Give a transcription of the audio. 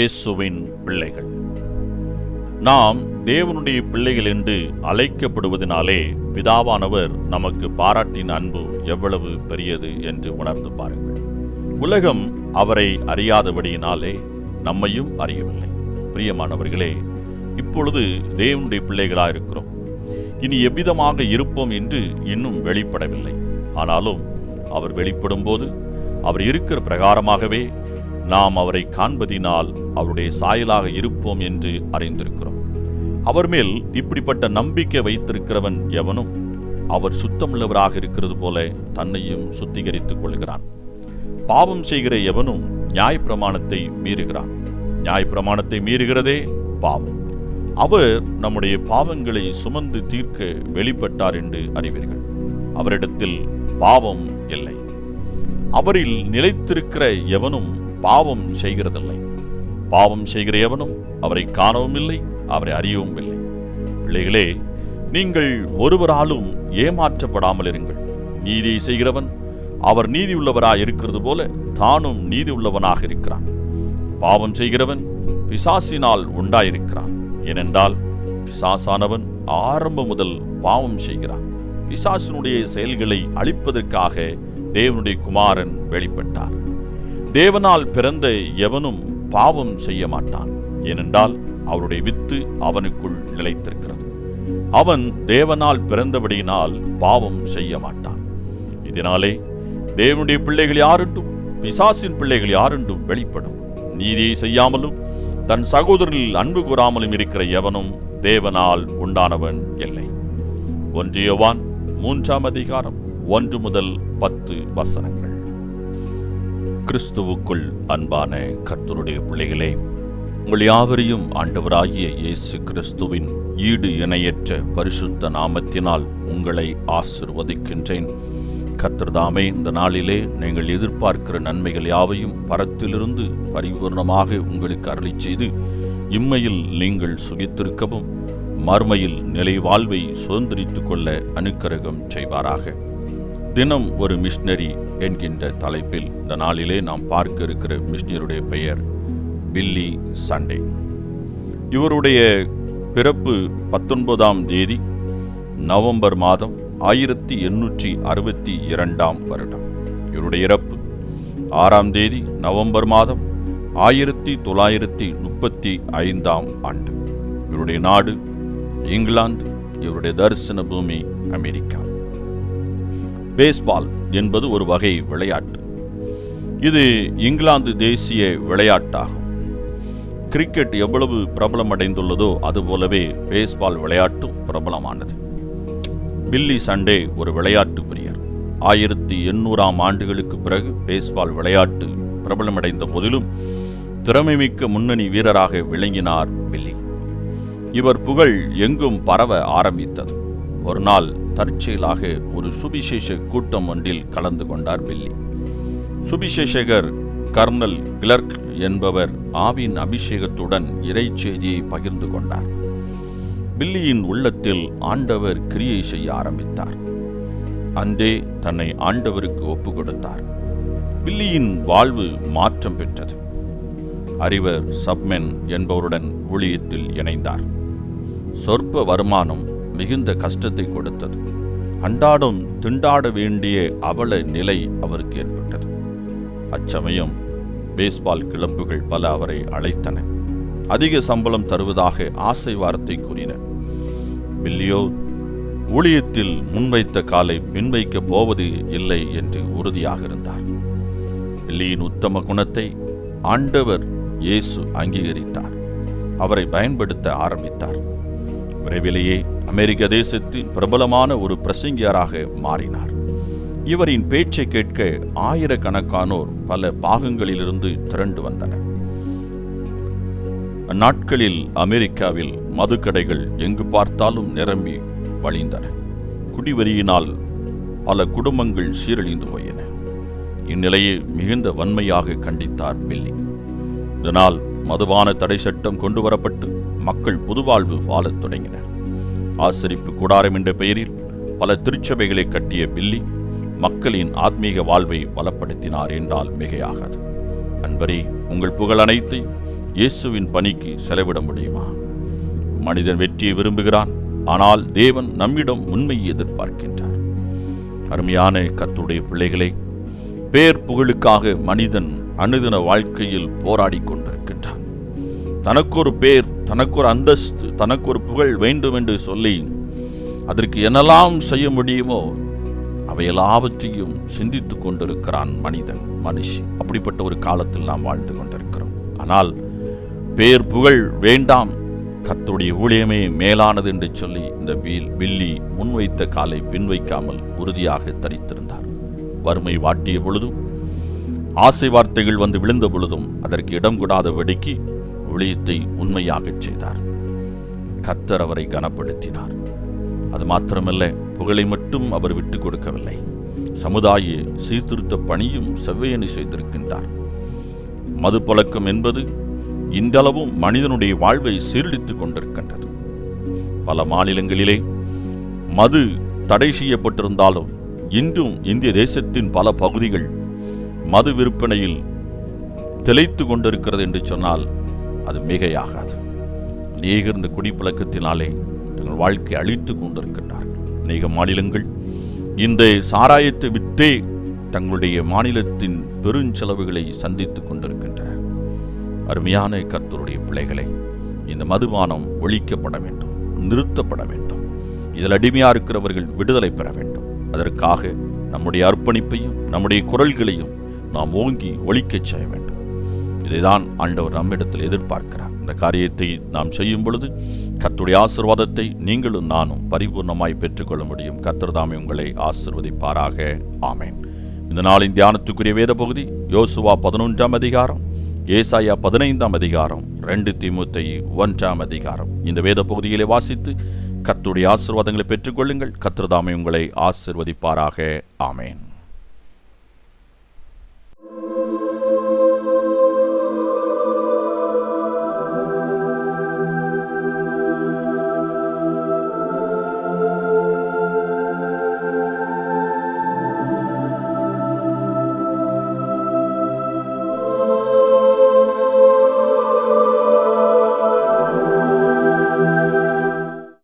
இயேசுவின் பிள்ளைகள். நாம் தேவனுடைய பிள்ளைகள் என்று அழைக்கப்படுவதனாலே பிதாவானவர் நமக்கு பாராட்டின் அன்பு எவ்வளவு பெரியது என்று உணர்ந்து பாருங்கள். உலகம் அவரை அறியாதபடியினாலே நம்மையும் அறியவில்லை. பிரியமானவர்களே இப்பொழுது தேவனுடைய பிள்ளைகளாக இருக்கிறோம் இனி எவ்விதமாக இருப்போம் என்று இன்னும் வெளிப்படவில்லை. ஆனாலும் அவர் வெளிப்படும் போது அவர் இருக்கிற பிரகாரமாகவே நாம் அவரை காண்பதினால் அவருடைய சாயலாக இருப்போம் என்று அறிந்திருக்கிறோம். அவர் மேல் இப்படிப்பட்ட நம்பிக்கை வைத்திருக்கிறவன் எவனும் அவர் சுத்தமுள்ளவராக இருக்கிறது போல தன்னையும் சுத்திகரித்துக் கொள்கிறான். பாவம் செய்கிற எவனும் நியாயப்பிரமாணத்தை மீறுகிறான். நியாயப்பிரமாணத்தை மீறுகிறதே பாவம். அவர் நம்முடைய பாவங்களை சுமந்து தீர்க்க வெளிப்பட்டார் என்று அறிவீர்கள். அவரிடத்தில் பாவம் இல்லை. அவரில் நிலைத்திருக்கிற எவனும் பாவம் செய்கிறதில்லை. பாவம் செய்கிற எவனும் அவரை காணவும் இல்லை அவரை அறியவும் இல்லை பிள்ளைகளே நீங்கள் ஒருவராலும் ஏமாற்றப்படாமல் இருங்கள். நீதியை செய்கிறவன் அவர் நீதி உள்ளவராய் இருக்கிறது போல தானும் நீதி உள்ளவனாக இருக்கிறான். பாவம் செய்கிறவன் பிசாசினால் உண்டாயிருக்கிறான். ஏனென்றால் பிசாசானவன் ஆரம்பம் முதல் பாவம் செய்கிறான். பிசாசினுடைய செயல்களை அழிப்பதற்காக தேவனுடைய குமாரன் வெளிப்பட்டார். தேவனால் பிறந்த எவனும் பாவம் செய்ய மாட்டான். ஏனென்றால் அவருடைய வித்து அவனுக்குள் நிலைத்திருக்கிறது. அவன் தேவனால் பிறந்தபடியினால் பாவம் செய்ய மாட்டான். இதனாலே தேவனுடைய பிள்ளைகள் யாரென்றும் பிசாசின் பிள்ளைகள் யாரென்றும் வெளிப்படும். நீதியை செய்யாமலும் தன் சகோதரில் அன்பு கூறாமலும் இருக்கிற எவனும் தேவனால் உண்டானவன் இல்லை. ஒன்றியவான் மூன்றாம் அதிகாரம் ஒன்று முதல் பத்து வசனங்கள். கிறிஸ்துவுக்குள் அன்பான கர்த்தருடைய பிள்ளைகளே உங்கள் யாவரையும் ஆண்டவராகிய இயேசு கிறிஸ்துவின் ஈடு இணையற்ற பரிசுத்த நாமத்தினால் உங்களை ஆசிர்வதிக்கின்றேன். கர்த்தர்தாமே இந்த நாளிலே நீங்கள் எதிர்பார்க்கிற நன்மைகள் யாவையும் பரத்திலிருந்து பரிபூர்ணமாக உங்களுக்கு அருளி செய்து இம்மையில் நீங்கள் சுகித்திருக்கவும் மறுமையில் நிலை வாழ்வை சுதந்திரித்துக் கொள்ள அனுக்கிரகம் செய்வாராக. தினம் ஒரு மிஷினரி என்கின்ற தலைப்பில் இந்த நாளிலே நாம் பார்க்க இருக்கிற மிஷனருடைய பெயர் பில்லி சண்டே. இவருடைய பிறப்பு பத்தொன்பதாம் தேதி நவம்பர் மாதம் ஆயிரத்தி எண்ணூற்றி அறுபத்தி இரண்டாம் வருடம். இவருடைய இறப்பு ஆறாம் தேதி நவம்பர் மாதம் ஆயிரத்தி தொள்ளாயிரத்தி முப்பத்தி ஐந்தாம் ஆண்டு. இவருடைய நாடு இங்கிலாந்து இவருடைய தரிசன பூமி அமெரிக்கா. பேஸ்பால் என்பது ஒரு வகை விளையாட்டு. இது இங்கிலாந்து தேசிய விளையாட்டாகும். கிரிக்கெட் எவ்வளவு பிரபலமடைந்துள்ளதோ அதுபோலவே பேஸ்பால் விளையாட்டும் பிரபலமானது. பில்லி சண்டே ஒரு விளையாட்டு பிரியர் ஆயிரத்தி எண்ணூறாம் ஆண்டுகளுக்கு பிறகு பேஸ்பால் விளையாட்டு பிரபலமடைந்த போதிலும் திறமைமிக்க முன்னணி வீரராக விளங்கினார் பில்லி இவர் புகழ் எங்கும் பரவ ஆரம்பித்தது. ஒரு நாள் தற்செயலாக ஒரு சுபிசேஷ கூட்டம் ஒன்றில் கலந்து கொண்டார் பில்லி சுபிசேஷகர் கர்னல் கிளர்க் என்பவர் ஆவின் அபிஷேகத்துடன் இறை செய்தியை பகிர்ந்து கொண்டார். பில்லியின் உள்ளத்தில் ஆண்டவர் கிரியை செய்ய ஆரம்பித்தார். அன்றே தன்னை ஆண்டவருக்கு ஒப்பு கொடுத்தார். பில்லியின் வாழ்வு மாற்றம் பெற்றது. அறிவர் சப்மென் என்பவருடன் ஊழியத்தில் இணைந்தார். சொற்ப வருமானம் மிகுந்த கஷ்டத்தை கொடுத்தது. அன்றாடம் திண்டாட வேண்டிய அவல நிலை அவருக்கு ஏற்பட்டது. அச்சமயம் பேஸ்பால் கிளப்புகள் பல அவரை அழைத்தன. அதிக சம்பளம் தருவதாக ஆசை வார்த்தை கூறின. பில்லியோ ஊழியத்தில் முன்வைத்த காலை பின்வைக்கப் போவது இல்லை என்று உறுதியாக இருந்தார். பில்லியின் உத்தம குணத்தை ஆண்டவர் இயேசு அங்கீகரித்தார். அவரை பயன்படுத்த ஆரம்பித்தார். விரைவிலேயே அமெரிக்க தேசத்தின் பிரபலமான ஒரு பிரசங்கியராக மாறினார். இவரின் பேச்சை கேட்க ஆயிரக்கணக்கானோர் பல பாகங்களிலிருந்து திரண்டு வந்தனர். அந்நாட்களில் அமெரிக்காவில் மதுக்கடைகள் எங்கு பார்த்தாலும் நிரம்பி வழிந்தன. குடிவரியினால் பல குடும்பங்கள் சீரழிந்து போயின. இந்நிலையை மிகுந்த வன்மையாக கண்டித்தார் பில்லி. இதனால் மதுபான தடை சட்டம் கொண்டு வரப்பட்டு மக்கள் புதுவாழ்வு வாழத் தொடங்கினர். ஆசரிப்பு கூடாரம் என்ற பெயரில் பல திருச்சபைகளை கட்டிய பில்லி மக்களின் ஆத்மீக வாழ்வை பலப்படுத்தினார் என்றால் மிகையாகாது. அன்பரே உங்கள் புகழ் அனைத்தை இயேசுவின் பணிக்கு செலவிட முடியுமா? மனிதன் வெற்றியை விரும்புகிறான் ஆனால் தேவன் நம்மிடம் உண்மையை எதிர்பார்க்கின்றார். அருமையான கத்துடைய பிள்ளைகளே பேர் புகழுக்காக மனிதன் அனுதின வாழ்க்கையில் போராடி கொண்டு தனக்கொரு பேர் தனக்கொரு அந்தஸ்து தனக்கொரு புகழ் வேண்டும் என்று சொல்லி அதற்கு என்னெல்லாம் செய்ய முடியுமோ அவை எல்லாவற்றையும் கொண்டிருக்கிறான் மனிதன் மனுஷி. அப்படிப்பட்ட ஒரு காலத்தில் நாம் வாழ்ந்து கொண்டிருக்கிறோம். ஆனால் பேர் புகழ் வேண்டாம். கத்துடைய ஊழியமே மேலானது என்று சொல்லி இந்த வீல் வில்லி முன்வைத்த காலை பின்வைக்காமல் உறுதியாக தரித்திருந்தார். வறுமை வாட்டிய பொழுதும் ஆசை வார்த்தைகள் வந்து விழுந்த பொழுதும் அதற்கு இடம் கூடாத வெடிக்கி ஊழியத்தை உண்மையாகச் செய்தார். கத்தர் அவரை கனப்படுத்தினார். அது மாத்திரமல்ல புகழை மட்டும் அவர் விட்டுக் கொடுக்கவில்லை. சமுதாய சீர்திருத்த பணியும் செவ்வையணி செய்திருக்கின்றார். மது பழக்கம் என்பது இன்றளவும் மனிதனுடைய வாழ்வை சீரழித்துக் கொண்டிருக்கின்றது. பல மாநிலங்களிலே மது தடை செய்யப்பட்டிருந்தாலும் இன்றும் இந்திய தேசத்தின் பல பகுதிகள் மது விற்பனையில் திளைத்து கொண்டிருக்கிறது என்று சொன்னால் அது மிகையாகாது. அநேகர் இந்த குடிப்பழக்கத்தினாலே தங்கள் வாழ்க்கை அழித்து கொண்டிருக்கின்றார்கள். அநேக மாநிலங்கள் இந்த சாராயத்தை விற்றே தங்களுடைய மாநிலத்தின் பெருஞ்செலவுகளை சந்தித்துக் கொண்டிருக்கின்றனர் அருமையான கத்தருடைய பிள்ளைகளை இந்த மதுபானம் ஒழிக்கப்பட வேண்டும் நிறுத்தப்பட வேண்டும். இதில் அடிமையாக இருக்கிறவர்கள் விடுதலை பெற வேண்டும். அதற்காக நம்முடைய அர்ப்பணிப்பையும் நம்முடைய குரல்களையும் நாம் ஓங்கி ஒழிக்கச் செய்ய வேண்டும். இதைதான் ஆண்டவர் நம்மிடத்தில் எதிர்பார்க்கிறார். இந்த காரியத்தை நாம் செய்யும் பொழுது கத்துடைய ஆசிர்வாதத்தை நீங்களும் நானும் பரிபூர்ணமாய் பெற்றுக்கொள்ள முடியும் கர்த்தர் உங்களை ஆசிர்வதிப்பாராக. ஆமேன். இந்த நாளின் தியானத்துக்குரிய வேத பகுதி யோசுவா பதினொன்றாம் அதிகாரம் ஏசாயா பதினைந்தாம் அதிகாரம் ரெண்டு திமுத்தை ஒன்றாம் அதிகாரம். இந்த வேத பகுதியிலே வாசித்து கத்துடைய ஆசிர்வாதங்களை பெற்றுக்கொள்ளுங்கள். கத்திரதாமை உங்களை ஆசிர்வதிப்பாராக. ஆமேன்.